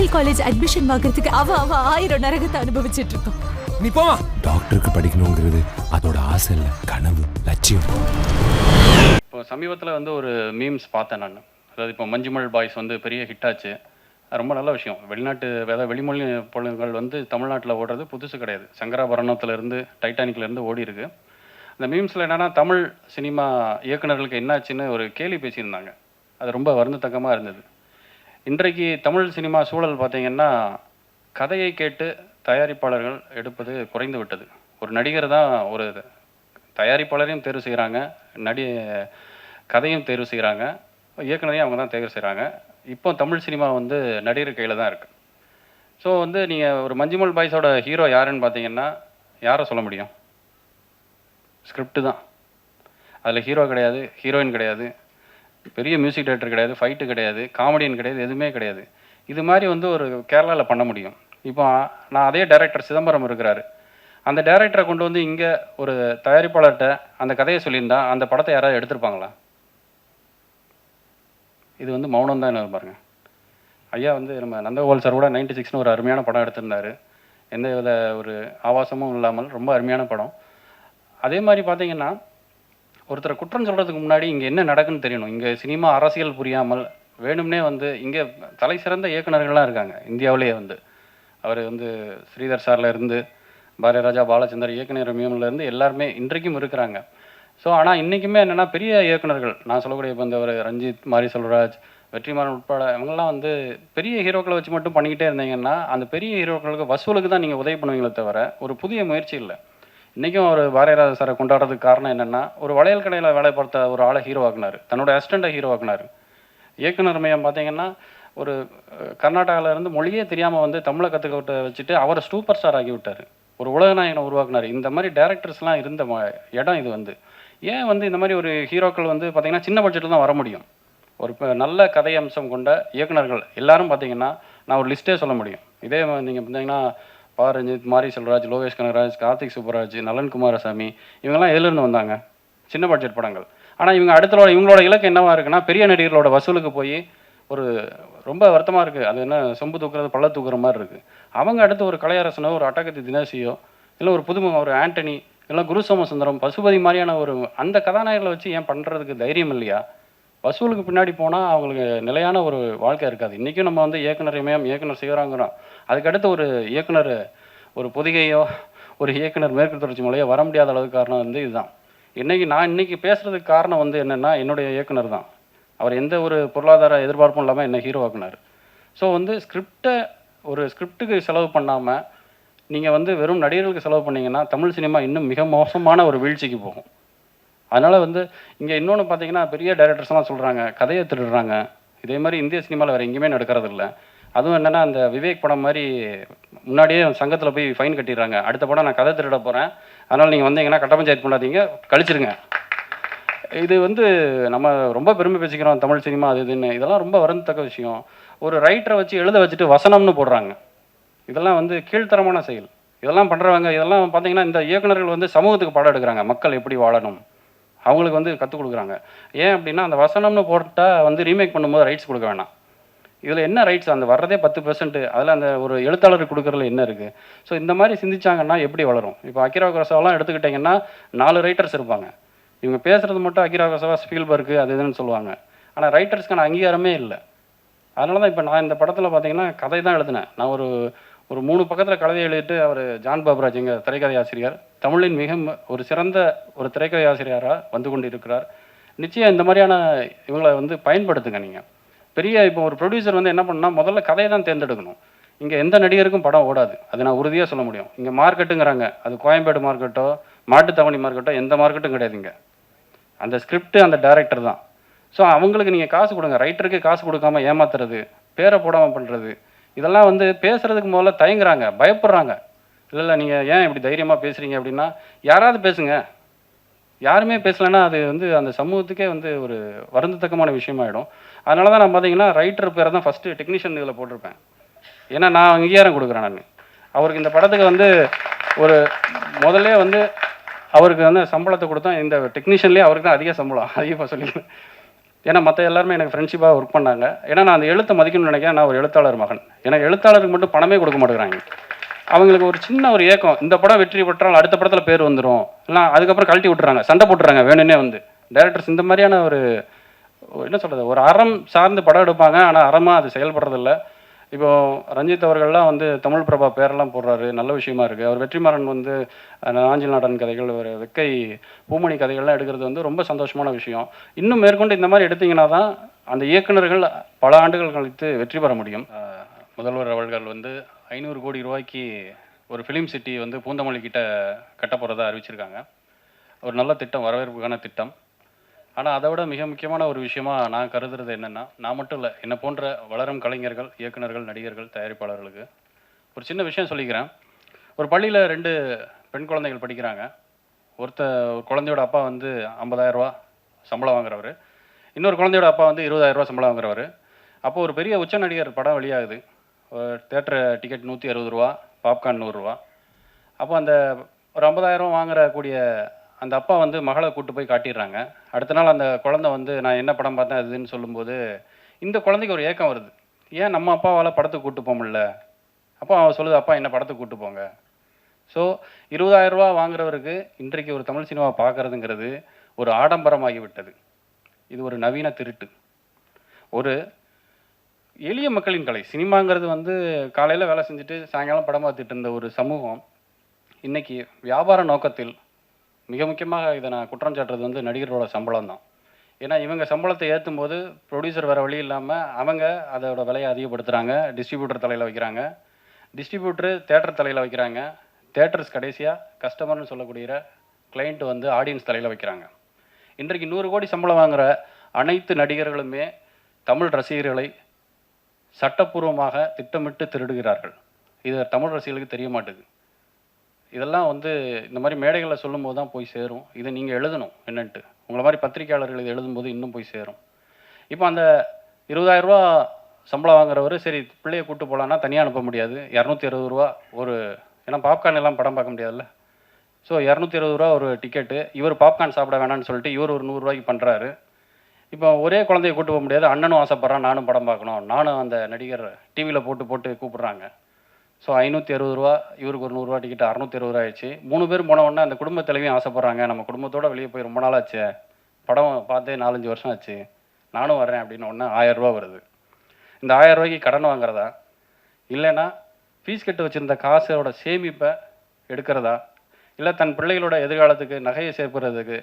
Medical college admission வாங்குறதுக்கு அவ அவ ஆயிரம் நரகத்தை அனுபவிச்சிட்டு இருக்கோம் நீ போமா டாக்டருக்கு படிக்கணுங்கிறது அதோட ஆசை இல்லை கனவு லட்சியம். இப்போ சமீபத்தில் வந்து ஒரு மீம்ஸ் பார்த்தேன் நான். அதாவது இப்போ மஞ்சுமல் பாய்ஸ் வந்து பெரிய ஹிட் ஆச்சு. அது ரொம்ப நல்ல விஷயம். வெளிநாட்டு அதாவது வெளிமொழி பொருள்கள் வந்து தமிழ்நாட்டில் ஓடுறது புதுசு கிடையாது. சங்கராபரணத்துலேருந்து டைட்டானிக்லேருந்து ஓடி இருக்கு. அந்த மீம்ஸில் என்னன்னா தமிழ் சினிமா இயக்குனர்களுக்கு என்னாச்சுன்னு ஒரு கேலி பேசியிருந்தாங்க. அது ரொம்ப வருந்தத்தக்கமாக இருந்தது. இன்றைக்கு தமிழ் சினிமா சூழல் பார்த்தீங்கன்னா கதையை கேட்டு தயாரிப்பாளர்கள் எடுப்பது குறைந்து விட்டது. ஒரு நடிகர் தான் ஒரு தயாரிப்பாளரையும் தேர்வு செய்கிறாங்க நடி கதையும் தேர்வு செய்கிறாங்க இயக்குனரையும் அவங்க தான் தேர்வு செய்கிறாங்க. இப்போ தமிழ் சினிமா வந்து நடிகர் கையில் தான் இருக்குது ஸோ வந்து நீங்கள் ஒரு மஞ்சுமல் பாய்ஸோட ஹீரோ யாருன்னு பார்த்தீங்கன்னா யாரை சொல்ல முடியும்? ஸ்கிரிப்டு தான். அதில் ஹீரோ கிடையாது ஹீரோயின் கிடையாது. பெரிய மியூசிக் டைரக்டர் கிடையாது ஃபைட்டு கிடையாது காமெடியன் கிடையாது எதுவுமே கிடையாது. இது மாதிரி வந்து ஒரு கேரளாவில் பண்ண முடியும். இப்போ நான் அதே டைரக்டர் சிதம்பரம் இருக்கிறாரு. அந்த டைரக்டரை கொண்டு வந்து இங்கே ஒரு தயாரிப்பாளர்கிட்ட அந்த கதையை சொல்லியிருந்தா அந்த படத்தை யாராவது எடுத்திருப்பாங்களா? இது வந்து மௌனம் தான் பாருங்க. ஐயா வந்து நம்ம நந்தகோபால் சார் கூட நைன்டி சிக்ஸ்னு ஒரு அருமையான படம் எடுத்திருந்தார். எந்த வித ஒரு ஆபாசமும் இல்லாமல் ரொம்ப அருமையான படம். அதே மாதிரி பார்த்தீங்கன்னா ஒருத்தரை குற்றம் சொல்கிறதுக்கு முன்னாடி இங்கே என்ன நடக்குன்னு தெரியணும். இங்கே சினிமா அரசியல் புரியாமல் வேணும்னே வந்து இங்கே தலை சிறந்த இயக்குநர்கள்லாம் இருக்காங்க. இந்தியாவிலேயே வந்து. அவர் வந்து ஸ்ரீதர் சார்ல இருந்து பாரதிராஜா பாலச்சந்தர் இயக்குனர் மியம்ல இருந்து எல்லாருமே இன்றைக்கும் இருக்கிறாங்க. ஸோ ஆனால் இன்றைக்குமே என்னென்னா பெரிய இயக்குனர்கள் நான் சொல்லக்கூடிய இப்போ இந்த ஒரு ரஞ்சித் மாரி செல்வராஜ் வெற்றிமாறன் உட்பட இவங்கெல்லாம் வந்து பெரிய ஹீரோக்களை வச்சு மட்டும் பண்ணிக்கிட்டே இருந்தீங்கன்னா அந்த பெரிய ஹீரோக்களுக்கு வசூலுக்கு தான் நீங்கள் உதவி பண்ணுவீங்களே தவிர ஒரு புதிய முயற்சி இல்லை. இன்றைக்கும் அவர் பாரதிராஜ சாரை கொண்டாடுறதுக்கு காரணம் என்னென்னா ஒரு வளையல் கடையில் வேலை பார்த்த ஒரு ஆளை ஹீரோ ஆக்குனார். தன்னோட அசிஸ்டண்ட்டை ஹீரோ ஆக்குனார். இயக்குனர் மையம் பார்த்தீங்கன்னா ஒரு கர்நாடகாவிலேருந்து மொழியே தெரியாமல் வந்து தமிழை கற்றுக்கிட்ட வச்சுட்டு அவரை சூப்பர் ஸ்டார் ஆக்கி விட்டார். ஒரு உலகநாயகனை உருவாக்குனார். இந்த மாதிரி டேரக்டர்ஸ்லாம் இருந்த ம- இடம் இது வந்து. ஏன் வந்து இந்த மாதிரி ஒரு ஹீரோக்கள் வந்து பார்த்திங்கன்னா சின்ன பட்ஜெட்டில் தான் வர முடியும்? ஒரு நல்ல கதை அம்சம் கொண்ட இயக்குனர்கள் எல்லாரும் பார்த்தீங்கன்னா நான் ஒரு லிஸ்ட்டே சொல்ல முடியும். இதே நீங்கள் பார்த்தீங்கன்னா பா ரஞ்சித் மாரி செல்வராஜ் லோகேஷ் கனகராஜ் கார்த்திக் சுப்பராஜ் நலன் குமாரசாமி இவங்கெல்லாம் எதுலேருந்து வந்தாங்க? சின்ன பட்ஜெட் படங்கள். ஆனால் இவங்க அடுத்த இவங்களோட இலக்கு என்னவா இருக்குன்னா பெரிய நடிகர்களோட வசூலுக்கு போய் ஒரு ரொம்ப வருத்தமாக இருக்குது அது என்ன சொம்பு தூக்குறது பள்ள தூக்குற மாதிரி இருக்குது அவங்க அடுத்து ஒரு கலையரசனோ ஒரு அட்டகத்தி தினேசியோ இல்லை ஒரு புதுமுகம் ஒரு ஆண்டனி இல்லை குரு சோமசுந்தரம் பசுபதி மாதிரியான ஒரு அந்த கதாநாயகர்களை வச்சு ஏன் பண்ணுறதுக்கு தைரியம் இல்லையா? வசூலுக்கு பின்னாடி போனால் அவங்களுக்கு நிலையான ஒரு வாழ்க்கை இருக்காது. இன்றைக்கும் நம்ம வந்து இயக்குனர் இமயம் இயக்குனர் சிவராங்கிறோம். அதுக்கடுத்து ஒரு இயக்குனர் ஒரு பொதிகையோ ஒரு இயக்குனர் மேற்கு தொடர்ச்சி மலையோ வர முடியாத அளவுக்கு காரணம் வந்து இதுதான். இன்னைக்கு நான் இன்னைக்கு பேசுகிறதுக்கு காரணம் வந்து என்னென்னா என்னுடைய இயக்குனர் தான். அவர் எந்த ஒரு பொருளாதார எதிர்பார்ப்பும் இல்லாமல் என்ன ஹீரோவாக்குனார் ஸோ வந்து ஸ்கிரிப்டை ஒரு ஸ்கிரிப்டுக்கு செலவு பண்ணாமல் நீங்கள் வந்து வெறும் நடிகர்களுக்கு செலவு பண்ணீங்கன்னா தமிழ் சினிமா இன்னும் மிக மோசமான ஒரு வீழ்ச்சிக்கு போகும். அதனால் வந்து இங்கே இன்னொன்று பார்த்தீங்கன்னா பெரிய டைரக்டர்ஸ்லாம் சொல்கிறாங்க கதையை திருடுறாங்க. இதே மாதிரி இந்திய சினிமாவில் வேறு எங்கேயுமே நடக்கிறது அதுவும் என்னென்னா அந்த விவேக் படம் மாதிரி முன்னாடியே சங்கத்தில் போய் ஃபைன் கட்டிடுறாங்க. அடுத்த படம் நான் கதை திருட போகிறேன் அதனால் நீங்கள் வந்தீங்கன்னா கட்ட பஞ்சாயத்து பண்ணாதீங்க. கழிச்சிருங்க. இது வந்து நம்ம ரொம்ப பெருமை பேசிக்கிறோம். தமிழ் சினிமா அது இதுன்னு. இதெல்லாம் ரொம்ப வருந்தத்தக்க விஷயம். ஒரு ரைட்டரை வச்சு எழுத வச்சுட்டு வசனம்னு போடுறாங்க. இதெல்லாம் வந்து கீழ்த்தரமான செயல். இதெல்லாம் பண்ணுறவங்க இதெல்லாம் பார்த்தீங்கன்னா இந்த இயக்குனர்கள் வந்து சமூகத்துக்கு பாடம் எடுக்கிறாங்க. மக்கள் எப்படி வாழணும்? அவங்களுக்கு வந்து கற்றுக் கொடுக்குறாங்க. ஏன் அப்படின்னா அந்த வசனம்னு போட்டால் வந்து ரீமேக் பண்ணும்போது ரைட்ஸ் கொடுக்க வேணாம். இதில் என்ன ரைட்ஸ் அந்த வர்றதே பத்து பெர்சன்ட் அதில் அந்த ஒரு எழுத்தாளருக்கு கொடுக்குறதுல என்ன இருக்குது ஸோ இந்த மாதிரி சிந்திச்சாங்கன்னா எப்படி வளரும்? இப்போ அக்கிரா குரசாவெல்லாம் எடுத்துக்கிட்டிங்கன்னா நாலு ரைட்டர்ஸ் இருப்பாங்க. இவங்க பேசுகிறது மட்டும் அக்கிரா குரசாவா ஸ்பீல்பர்க்கு அது இதுன்னு சொல்லுவாங்க. ஆனால் ரைட்டர்ஸ்க்கான அங்கீகாரமே இல்லை. அதனால தான் இப்போ நான் இந்த படத்தில் பார்த்தீங்கன்னா கதை தான் எழுதினேன். நான் ஒரு ஒரு மூணு பக்கத்தில் கதையை எழுதிட்டு அவர் ஜான் பாபராஜ் எங்கள் திரைக்கதை ஆசிரியர். தமிழின் மிக ஒரு சிறந்த ஒரு திரைக்கதை ஆசிரியராக வந்து கொண்டு இருக்கிறார் நிச்சயம் இந்த மாதிரியான இவங்களை வந்து பயன்படுத்துங்க நீங்கள் பெரிய இப்போ ஒரு ப்ரொடியூசர் வந்து என்ன பண்ணால் முதல்ல கதையை தான் தேர்ந்தெடுக்கணும். இங்கே எந்த நடிகருக்கும் படம் ஓடாது. அது நான் உறுதியாக சொல்ல முடியும். இங்கே மார்க்கெட்டுங்கிறாங்க அது கோயம்பேடு மார்க்கெட்டோ மாட்டுத்தவணி மார்க்கெட்டோ எந்த மார்க்கெட்டும் கிடையாது இங்கே. அந்த ஸ்கிரிப்ட் அந்த டைரக்டர் தான். ஸோ அவங்களுக்கு நீங்கள் காசு கொடுங்க. ரைட்டருக்கு காசு கொடுக்காம ஏமாத்துறது பேரை போடாமல் பண்ணுறது இதெல்லாம் வந்து பேசுகிறதுக்கு முதல்ல தயங்குறாங்க பயப்படுறாங்க. இல்லை இல்லை நீங்கள் ஏன் இப்படி தைரியமாக பேசுகிறீங்க அப்படின்னா யாராவது பேசுங்க. யாருமே பேசலைன்னா அது வந்து அந்த சமூகத்துக்கே வந்து ஒரு வருந்தத்தக்கமான விஷயமாயிடும். அதனால தான் நான் பார்த்தீங்கன்னா ரைட்டர் பேரை தான் ஃபஸ்ட்டு டெக்னீஷியன் இதில் போட்டிருப்பேன். ஏன்னா நான் அங்கீகாரம் கொடுக்குறேன் நான். அவருக்கு இந்த படத்துக்கு வந்து ஒரு முதல்ல வந்து அவருக்கு வந்து சம்பளத்தை கொடுத்தா இந்த டெக்னீஷியன்லேயே அவருக்கு தான் அதிக சம்பளம். அதிகமாக சொல்லிடுவேன் ஏன்னா மற்ற எல்லாருமே எனக்கு ஃப்ரெண்ட்ஷிப்பாக ஒர்க் பண்ணாங்க. ஏன்னா நான் அந்த எழுத்தை மதிக்கணும்னு நினைக்கிறேன். நான் ஒரு எழுத்தாளர் மகன். ஏன்னா எழுத்தாளருக்கு மட்டும் பணமே கொடுக்க மாட்டேங்கிறாங்க. அவங்களுக்கு ஒரு சின்ன ஒரு ஏக்கம். இந்த படம் வெற்றி பெற்றால் அடுத்த படத்தில் பேர் வந்துடும் இல்லை அதுக்கப்புறம் கழட்டி விட்டுறாங்க. சண்டை போட்டுறாங்க வேணும்னே வந்து. டேரக்டர்ஸ் இந்த மாதிரியான ஒரு என்ன சொல்கிறது ஒரு அறம் சார்ந்து படம் எடுப்பாங்க ஆனால் அறமாக அது செயல்படுறதில்ல. இப்போ ரஞ்சித் அவர்கள்லாம் வந்து தமிழ் பிரபா பேரெல்லாம் போடுறாரு நல்ல விஷயமா இருக்குது அவர் வெற்றிமாறன் வந்து ஆஞ்சல் நாடன் கதைகள் ஒரு வெக்கை பூமணி கதைகள்லாம் எடுக்கிறது வந்து ரொம்ப சந்தோஷமான விஷயம். இன்னும் மேற்கொண்டு இந்த மாதிரி எடுத்தீங்கன்னா தான் அந்த இயக்குனர்கள் பல ஆண்டுகள் கழித்து வெற்றி பெற முடியும். முதல்வர் அவர்கள் வந்து ஐநூறு கோடி ரூபாய்க்கு ஒரு ஃபிலிம் சிட்டி வந்து பூந்தமல்லி கிட்ட கட்ட போகிறதா அறிவிச்சிருக்காங்க. ஒரு நல்ல திட்டம் வரவேற்புக்கான திட்டம். ஆனால் அதை விட மிக முக்கியமான ஒரு விஷயமா நான் கருதுறது என்னென்னா நான் மட்டும் இல்லை என்னை போன்ற வளரும் கலைஞர்கள் இயக்குனர்கள் நடிகர்கள் தயாரிப்பாளர்களுக்கு ஒரு சின்ன விஷயம் சொல்லிக்கிறேன். ஒரு பள்ளியில் ரெண்டு பெண் குழந்தைகள் படிக்கிறாங்க. ஒருத்த ஒரு குழந்தையோட அப்பா வந்து 50000 ரூபா சம்பளம் வாங்குறவர். இன்னொரு குழந்தையோட அப்பா வந்து 20000 ரூபா சம்பளம் வாங்குறவர். அப்போ ஒரு பெரிய உச்ச நடிகர் படம் வெளியாகுது. தேட்டர் டிக்கெட் நூற்றி அறுபது ரூபா பாப்கார்ன் நூறுரூவா அப்போ அந்த ஒரு 50000 ரூபா வாங்குற கூடிய அந்த அப்பா வந்து மகளை கூட்டு போய் காட்டிடுறாங்க. அடுத்த நாள் அந்த குழந்தை வந்து நான் என்ன படம் பார்த்தேன்? அதுன்னு சொல்லும்போது இந்த குழந்தைக்கு ஒரு ஏக்கம் வருது. ஏன் நம்ம அப்பாவால் படத்துக்கு கூட்டு போக முடியல? அப்போ அவன் சொல்லுது அப்பா என்ன படத்துக்கு கூட்டு போங்க. ஸோ இருபதாயிரம் ரூபா வாங்குறவருக்கு இன்றைக்கு ஒரு தமிழ் சினிமா பார்க்குறதுங்கிறது ஒரு ஆடம்பரமாகிவிட்டது. இது ஒரு நவீன திருட்டு. ஒரு எளிய மக்களின் கலை. சினிமாங்கிறது வந்து காலையில் வேலை செஞ்சுட்டு சாயங்காலம் படம் பார்த்துட்டு இருந்த ஒரு சமூகம் இன்றைக்கி வியாபார நோக்கத்தில் மிக முக்கியமாக இதை நான் குற்றம் சாட்டுறது வந்து நடிகரோட சம்பளம் தான் ஏன்னா இவங்க சம்பளத்தை ஏற்றும் போது ப்ரொடியூசர் வேறு வழி இல்லாமல் அவங்க அதோட விலையை அதிகப்படுத்துகிறாங்க டிஸ்ட்ரிபியூட்டர் தலையில் வைக்கிறாங்க. டிஸ்ட்ரிபியூட்டர் தேட்டர் தலையில் வைக்கிறாங்க. தேட்டர்ஸ் கடைசியாக கஸ்டமர்னு சொல்லக்கூடிய கிளைண்ட் வந்து ஆடியன்ஸ் தலையில் வைக்கிறாங்க. இன்றைக்கு நூறு கோடி சம்பளம் வாங்குகிற அனைத்து நடிகர்களுமே தமிழ் ரசிகர்களை சட்டப்பூர்வமாக திட்டமிட்டு திருடுகிறார்கள். இது தமிழ் ரசிகர்களுக்கு தெரிய மாட்டேது. இதெல்லாம் வந்து இந்த மாதிரி மேடைகளில் சொல்லும்போது தான் போய் சேரும். இதை நீங்கள் எழுதணும் என்னன்ட்டு. உங்களை மாதிரி பத்திரிக்கையாளர்கள் இது எழுதும்போது இன்னும் போய் சேரும். இப்போ அந்த 20000 ரூபா சம்பளம் வாங்குறவர் சரி பிள்ளையை கூப்பிட்டு போகலான்னா தனியாக அனுப்ப முடியாது. இரநூத்தி இருபது ரூபா ஒரு ஏன்னா பாப்கார்ன் எல்லாம் படம் பார்க்க முடியாதுல்ல. ஸோ இரநூத்தி இருபது ரூபா ஒரு டிக்கெட்டு இவர் பாப்கார்ன் சாப்பிட வேணாம்னு சொல்லிட்டு இவர் ஒரு நூறுரூவாய்க்கு பண்ணுறாரு இப்போ ஒரே குழந்தைய கூட்டு போக முடியாது. அண்ணனும் ஆசைப்பட்றான் நானும் படம் பார்க்கணும். நானும் அந்த நடிகர் டிவியில் போட்டு போட்டு கூப்பிட்றாங்க. ஸோ ஐநூற்றி அறுபது ரூபா இவருக்கு ஒரு நூறுரூவா டிக்கெட் அறநூற்றி அறுபது ரூபா ஆயிடுச்சு. மூணு பேர் போன உடனே அந்த குடும்ப தலைவியும் ஆசைப்பட்றாங்க நம்ம குடும்பத்தோட வெளியே போய் ரொம்ப நாள் ஆச்சு. படம் பார்த்தே நாலஞ்சு வருஷம் ஆச்சு. நானும் வர்றேன் அப்படின்னு ஒன்று ரூபா வருது. இந்த ஆயிரம் ரூபாய்க்கு கடன் வாங்குறதா? இல்லைன்னா ஃபீஸ் கட்டு வச்சுருந்த காசோட சேமிப்பை எடுக்கிறதா? இல்லை தன் பிள்ளைகளோட எதிர்காலத்துக்கு நகையை சேர்க்கிறதுக்கு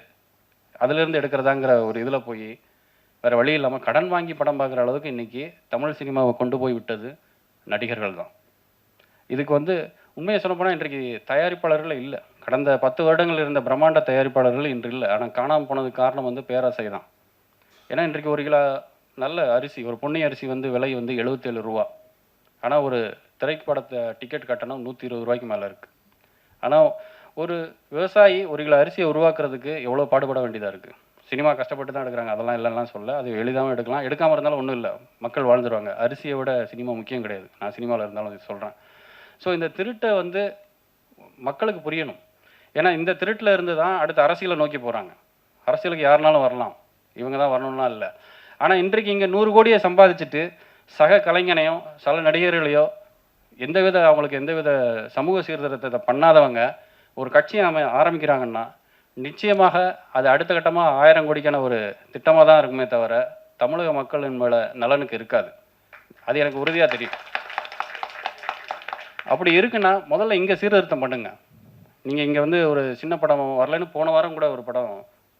அதிலிருந்து எடுக்கிறதாங்கிற ஒரு இதில் போய் வேறு வழி இல்லாமல் கடன் வாங்கி படம் பார்க்குற அளவுக்கு இன்றைக்கி தமிழ் சினிமாவை கொண்டு போய் விட்டது நடிகர்கள் தான். இதுக்கு வந்து உண்மையை சொல்லப்போனால் இன்றைக்கு தயாரிப்பாளர்கள் இல்லை. கடந்த பத்து வருடங்கள் இருந்த பிரம்மாண்ட தயாரிப்பாளர்கள் இன்று இல்லை. ஆனால் காணாமல் போனதுக்கு காரணம் வந்து பேராசை தான். ஏன்னா இன்றைக்கு ஒரு கிலோ நல்ல அரிசி ஒரு பொன்னி அரிசி வந்து விலை வந்து எழுபத்தேழு ரூபா. ஆனால் ஒரு திரைப்படத்தை டிக்கெட் கட்டணம் நூற்றி இருபது ரூபாய்க்கு மேலே இருக்குது ஆனால் ஒரு விவசாயி ஒரு கிலோ அரிசியை உருவாக்குறதுக்கு எவ்வளோ பாடுபட வேண்டியதாக இருக்குது சினிமா கஷ்டப்பட்டு தான் எடுக்கிறாங்க. அதெல்லாம் இல்லைலாம் சொல்ல அது எளிதாகவும் எடுக்கலாம். எடுக்காமல் இருந்தாலும் ஒன்றும் இல்லை. மக்கள் வாழ்ந்துருவாங்க. அரிசியை விட சினிமா முக்கியம் கிடையாது. நான் சினிமாவில் இருந்தாலும் சொல்கிறேன் ஸோ இந்த திருட்டை வந்து மக்களுக்கு புரியணும். ஏன்னா இந்த திருட்டில் இருந்து தான் அடுத்து அரசியலை நோக்கி போகிறாங்க அரசியலுக்கு யாருனாலும் வரலாம். இவங்க தான் வரணும்லாம் இல்லை. ஆனால் இன்றைக்கு இங்கே நூறு கோடியை சம்பாதிச்சுட்டு சக கலைஞனையோ சக நடிகர்களையோ எந்தவித அவங்களுக்கு எந்தவித சமூக சீர்திருத்தத்தை பண்ணாதவங்க ஒரு கட்சியை அமை ஆரம்பிக்கிறாங்கன்னா நிச்சயமாக அது அடுத்த கட்டமாக ஆயிரம் கோடிக்கான ஒரு திட்டமாக தான் இருக்குமே தவிர தமிழக மக்களின் மேலே நலனுக்கு இருக்காது. அது எனக்கு உறுதியாக தெரியும். அப்படி இருக்குன்னா முதல்ல இங்கே சீர்திருத்தம் பண்ணுங்க. நீங்கள் இங்கே வந்து ஒரு சின்ன படம் வரலைன்னு போன வாரம் கூட ஒரு படம்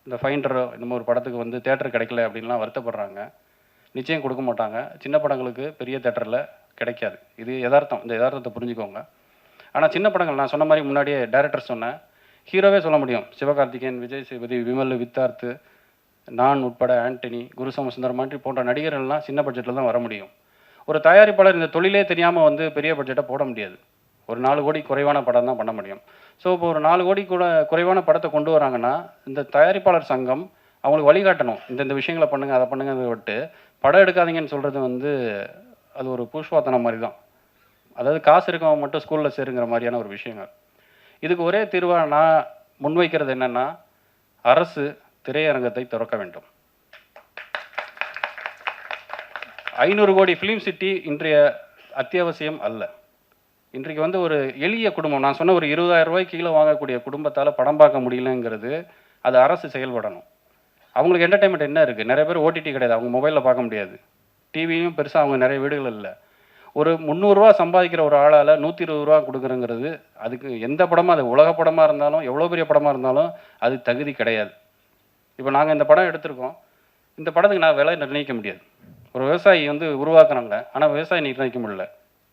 இந்த ஃபைண்டரோ இந்த ஒரு படத்துக்கு வந்து தேட்டர் கிடைக்கல அப்படின்லாம் வருத்தப்படுறாங்க. நிச்சயம் கொடுக்க மாட்டாங்க. சின்ன படங்களுக்கு பெரிய தேட்டரில் கிடைக்காது. இது யதார்த்தம். இந்த யதார்த்தத்தை புரிஞ்சுக்கோங்க. ஆனால் சின்ன படங்கள் நான் சொன்ன மாதிரி முன்னாடியே டேரக்டர் சொன்னேன். ஹீரோவே சொல்ல முடியும். சிவகார்த்திகேயன் விஜய் சேபதி விமல் வித்தார்த்து நான் உட்பட ஆண்டனி குருசமசுந்தரம் மாதிரி போன்ற நடிகர்கள்லாம் சின்ன பட்ஜெட்டில் தான் வர முடியும். ஒரு தயாரிப்பாளர் இந்த தொழிலே தெரியாமல் வந்து பெரிய பட்ஜெட்டை போட முடியாது. ஒரு நாலு கோடி குறைவான படம் தான் பண்ண முடியும். ஸோ இப்போ ஒரு நாலு கோடி கூட குறைவான படத்தை கொண்டு வராங்கன்னா இந்த தயாரிப்பாளர் சங்கம் அவங்களுக்கு வழிகாட்டணும். இந்த இந்த விஷயங்களை பண்ணுங்க அதை பண்ணுங்க விட்டு படம் எடுக்காதீங்கன்னு சொல்கிறது வந்து அது ஒரு பூஷ்வாத்தனம் மாதிரி தான். அதாவது காசு இருக்கவங்க மட்டும் ஸ்கூலில் சேருங்கிற மாதிரியான ஒரு விஷயங்கள். இதுக்கு ஒரே தீர்வாக நான் முன்வைக்கிறது என்னென்னா அரசு திரையரங்கத்தை திறக்க வேண்டும். ஐநூறு கோடி ஃபிலிம் சிட்டி இன்றைய அத்தியாவசியம் அல்ல. இன்றைக்கு வந்து ஒரு எளிய குடும்பம் நான் சொன்ன ஒரு இருபதாயிரம் ரூபாய் கீழே வாங்கக்கூடிய குடும்பத்தால் படம் பார்க்க முடியலங்கிறது அது அரசு செயல்படணும். அவங்களுக்கு என்டர்டைன்மெண்ட் என்ன இருக்குது நிறைய பேர் ஓடிடி கிடையாது அவங்க மொபைலில் பார்க்க முடியாது. டிவியும் பெருசாக அவங்க நிறைய வீடுகள் இல்லை. ஒரு முந்நூறுரூவா சம்பாதிக்கிற ஒரு ஆளால் நூற்றி இருபது ரூபா கொடுக்குறங்கிறது அதுக்கு எந்த படமாக அது உலக படமாக இருந்தாலும் எவ்வளோ பெரிய படமாக இருந்தாலும் அது தகுதி கிடையாது. இப்போ நாங்கள் இந்த படம் எடுத்திருக்கோம். இந்த படத்துக்கு நான் விலை நிர்ணயிக்க முடியாது. ஒரு விவசாயி வந்து உருவாக்குறாங்க ஆனால் விவசாயி நிர்ணயிக்க முடியல.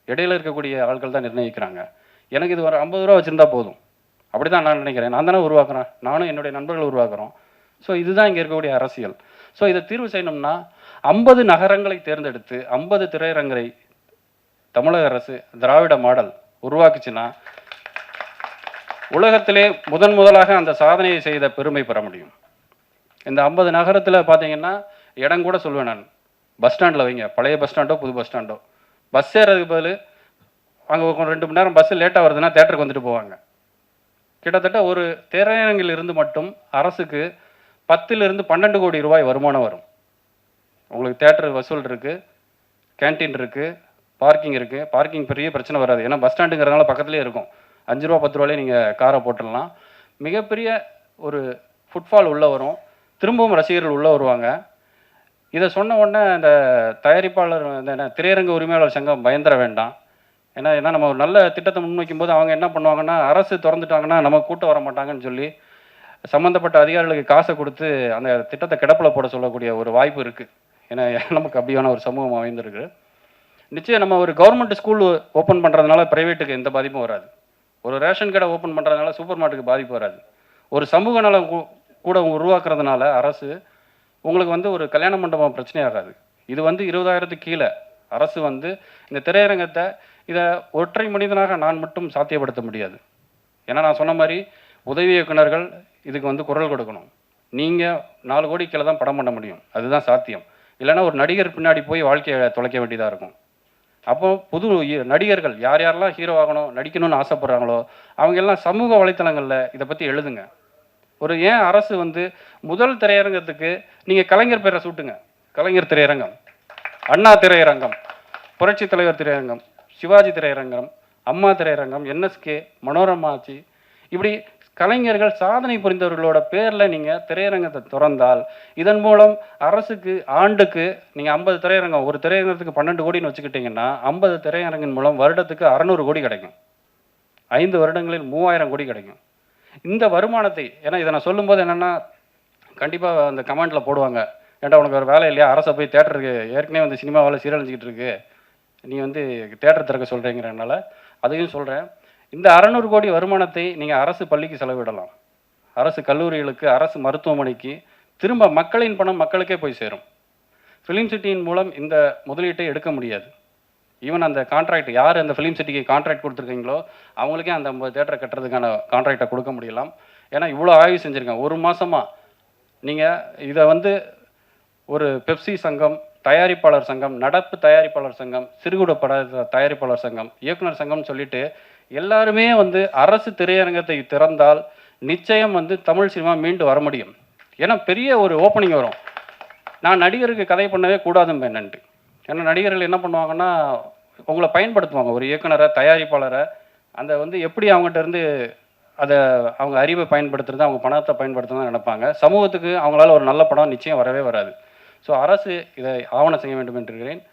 இடையில இருக்கக்கூடிய ஆட்கள் தான் நிர்ணயிக்கிறாங்க. எனக்கு இது ஒரு ஐம்பது ரூபா வச்சுருந்தா போதும். அப்படி தான் நான் நினைக்கிறேன். நான் தானே உருவாக்குறேன். நானும் என்னுடைய நண்பர்கள் உருவாக்குறோம். ஸோ இதுதான் இங்கே இருக்கக்கூடிய அரசியல். ஸோ இதை தீர்வு செய்யணும்னா ஐம்பது நகரங்களை தேர்ந்தெடுத்து ஐம்பது திரையரங்கரை தமிழக அரசு திராவிட மாடல் உருவாக்குச்சுன்னா உலகத்திலே முதன் முதலாக அந்த சாதனையை செய்த பெருமை பெற முடியும். இந்த ஐம்பது நகரத்தில் பார்த்தீங்கன்னா இடம் கூட சொல்லுவேன் நான். பஸ் ஸ்டாண்டில் வைங்க. பழைய பஸ் ஸ்டாண்டோ புது பஸ் ஸ்டாண்டோ. பஸ் ஏறதுக்கு பதில் அங்கே ரெண்டு மணி நேரம் பஸ்ஸு லேட்டாக வருதுன்னா தேட்டருக்கு வந்துட்டு போவாங்க. கிட்டத்தட்ட ஒரு திரையரங்கில் இருந்து மட்டும் அரசுக்கு பத்துலேருந்து பன்னெண்டு கோடி ரூபாய் வருமானம் வரும். உங்களுக்கு தேட்டர் வசூல் இருக்குது கேன்டீன் இருக்குது பார்க்கிங் இருக்குது பார்க்கிங் பெரிய பிரச்சனை வராது. ஏன்னா பஸ் ஸ்டாண்டுங்கிறதுனால பக்கத்துலேயே இருக்கும். அஞ்சு ரூபா பத்து ரூபாலே நீங்கள் காரை போட்டுடலாம். மிகப்பெரிய ஒரு ஃபுட்ஃபால் உள்ளே வரும். திரும்பவும் ரசிகர்கள் உள்ளே வருவாங்க. இதை சொன்ன உடனே இந்த தயாரிப்பாளர் இந்த என்ன, திரையரங்க உரிமையாளர் சங்கம் பயந்துட வேண்டாம். ஏன்னா ஏன்னா நம்ம ஒரு நல்ல திட்டத்தை முன்வைக்கும் போது அவங்க என்ன பண்ணுவாங்கன்னா அரசு திறந்துட்டாங்கன்னா நம்ம கூட்டம் வர மாட்டாங்கன்னு சொல்லி சம்மந்தப்பட்ட அதிகாரிகளுக்கு காசை கொடுத்து அந்த திட்டத்தை கிடப்பில் போட சொல்லக்கூடிய ஒரு வாய்ப்பு இருக்குது ஏன்னா நமக்கு அப்படியான ஒரு சமூகம் அமைந்திருக்கு. நிச்சயம் நம்ம ஒரு கவர்மெண்ட் ஸ்கூல் ஓப்பன் பண்ணுறதுனால ப்ரைவேட்டுக்கு எந்த பாதிப்பும் வராது. ஒரு ரேஷன் கடை ஓப்பன் பண்ணுறதுனால சூப்பர் மார்க்கெட்டுக்கு பாதிப்பு வராது. ஒரு சமூக நலம் கூ- கூட உருவாக்குறதுனால அரசு உங்களுக்கு வந்து ஒரு கல்யாண மண்டபம் பிரச்சனையாகாது. இது வந்து இருபதாயிரத்துக்கு கீழே அரசு வந்து இந்த திரையரங்கத்தை இதை ஒற்றை மனிதனாக நான் மட்டும் சாத்தியப்படுத்த முடியாது. ஏன்னா நான் சொன்ன மாதிரி உதவி இயக்குனர்கள் இதுக்கு வந்து குரல் கொடுக்கணும். நீங்கள் நாலு கோடி கீழே தான் படம் பண்ண முடியும். அதுதான் சாத்தியம். இல்லைன்னா ஒரு நடிகர் பின்னாடி போய் வாழ்க்கையை தொலைக்க வேண்டியதாக இருக்கும். அப்போது புது இ- நடிகர்கள் யார் யாரெல்லாம் ஹீரோ ஆகணும் நடிக்கணும்னு ஆசைப்படுறாங்களோ அவங்க எல்லாம் சமூக வலைத்தளங்களில் இதை பற்றி எழுதுங்க. ஒரு ஏன் அரசு வந்து முதல் திரையரங்கத்துக்கு நீங்கள் கலைஞர் பேரை சூட்டுங்க. கலைஞர் திரையரங்கம். அண்ணா திரையரங்கம். புரட்சி தலைவர் திரையரங்கம். சிவாஜி திரையரங்கம். அம்மா திரையரங்கம். என்எஸ்கே மனோரமாச்சி. இப்படி கலைஞர்கள் சாதனை புரிந்தவர்களோட பேரில் நீங்கள் திரையரங்கத்தை திறந்தால் இதன் மூலம் அரசுக்கு ஆண்டுக்கு நீங்கள் ஐம்பது திரையரங்கம் ஒரு திரையரங்கத்துக்கு பன்னெண்டு கோடின்னு வச்சுக்கிட்டிங்கன்னா ஐம்பது திரையரங்கின் மூலம் வருடத்துக்கு அறநூறு கோடி கிடைக்கும். ஐந்து வருடங்களில் மூவாயிரம் கோடி கிடைக்கும். இந்த வருமானத்தை ஏன்னா இதை நான் சொல்லும்போது என்னென்னா கண்டிப்பாக அந்த கமெண்ட்டில் போடுவாங்க. ஏன்டா உனக்கு ஒரு வேலை இல்லையா? அரசை போய் தேட்டருக்கு ஏற்கனவே வந்து சினிமாவில் சீரழிஞ்சிக்கிட்டு இருக்கு. நீ வந்து தேட்டர் திறக்க சொல்கிறீங்கிறனால அதையும் சொல்கிறேன் இந்த அறநூறு கோடி வருமானத்தை நீங்கள் அரசு பள்ளிக்கு செலவிடலாம். அரசு கல்லூரிகளுக்கு அரசு மருத்துவமனைக்கு திரும்ப மக்களின் பணம் மக்களுக்கே போய் சேரும். ஃபிலிம் சிட்டியின் மூலம் இந்த முதலீட்டை எடுக்க முடியாது. ஈவன் அந்த கான்ட்ராக்ட் யார் அந்த ஃபிலிம் சிட்டிக்கு கான்ட்ராக்ட் கொடுத்துருக்கீங்களோ அவங்களுக்கே அந்த ஐம்பது தேட்டரை கட்டுறதுக்கான கான்ட்ராக்டை கொடுக்க முடியலாம். ஏன்னா இவ்வளோ ஆய்வு செஞ்சுருக்கேன் ஒரு மாதமாக நீங்கள் இதை வந்து ஒரு பெப்சி சங்கம் தயாரிப்பாளர் சங்கம் நடப்பு தயாரிப்பாளர் சங்கம் சிறுகுட பட தயாரிப்பாளர் சங்கம் இயக்குனர் சங்கம்னு சொல்லிட்டு எல்லாருமே வந்து அரசு திரையரங்கத்தை திறந்தால் நிச்சயம் வந்து தமிழ் சினிமா மீண்டு வர முடியும். ஏன்னா பெரிய ஒரு ஓப்பனிங் வரும். நான் நடிகருக்கு கதை பண்ணவே கூடாதும்பேன் நன்றி. ஏன்னா நடிகர்கள் என்ன பண்ணுவாங்கன்னா உங்களை பயன்படுத்துவாங்க. ஒரு இயக்குனரை தயாரிப்பாளரை அந்த வந்து எப்படி அவங்ககிட்ட இருந்து அதை அவங்க அறிவை பயன்படுத்துறது அவங்க பணத்தை பயன்படுத்துறதா நினைப்பாங்க. சமூகத்துக்கு அவங்களால ஒரு நல்ல படம் நிச்சயம் வரவே வராது. ஸோ அரசு இதை ஆவணம் செய்ய வேண்டும் என்று இருக்கிறேன்.